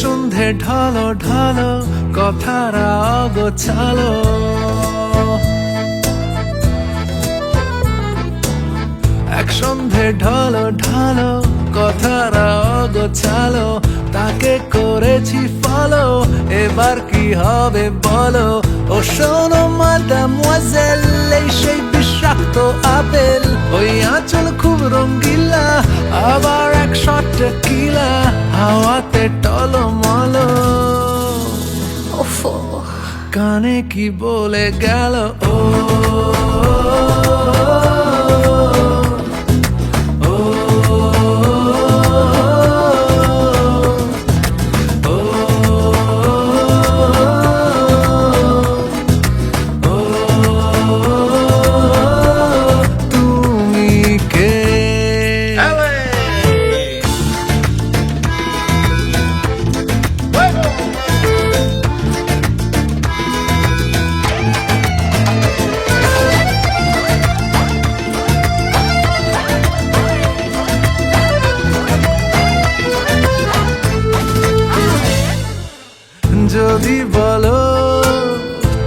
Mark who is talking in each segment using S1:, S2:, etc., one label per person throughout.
S1: সন্ধে ঢালো ঢালো, কথারা অগোছালো এক সন্ধে ঢালো ঢালো, কথারা অগোছালো তাকে করেছি ফলো এবার কি হবে বলো? ও শোনো মাদাম এই সেই বিষাক্ত আপেল। ওই আঁচল খুব রঙ্গিলা আবার এক কানে কি বলে গেল ও যদি বলো,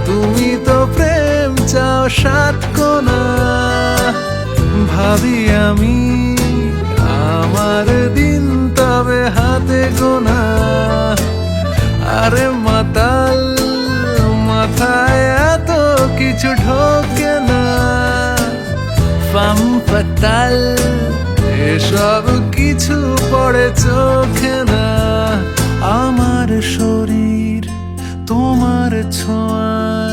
S1: তুমি তো প্রেম চাও সাত কোনা ভাবি আমি আমার দিন তবে হাতে গোনা। আরে মাতাল, মাথায় এত কিছু ঢোকে না। ফাম ফাতাল এসব কিছু পড়ে চোখে না। আমার ছোঁয়ায়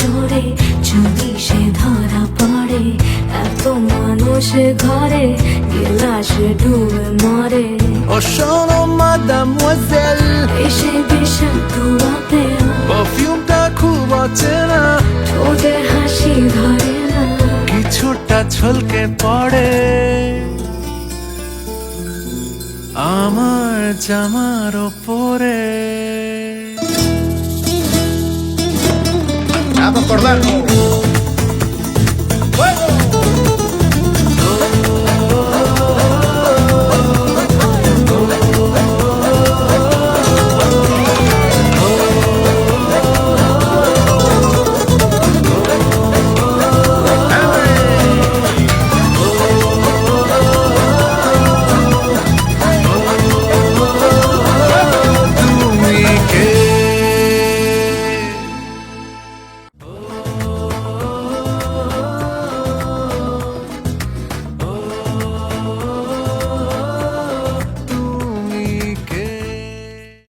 S2: জোরে যদি সে ধরা পড়ে এত মানুষ ঘরে গিলাসে ডুবে মরে
S1: ও অচেনা
S2: ঠোঁটে হাসি ধরে না।
S1: কিছুটা ছলকে পড়ে। আমার জামার ওপরে।
S3: আবার dar.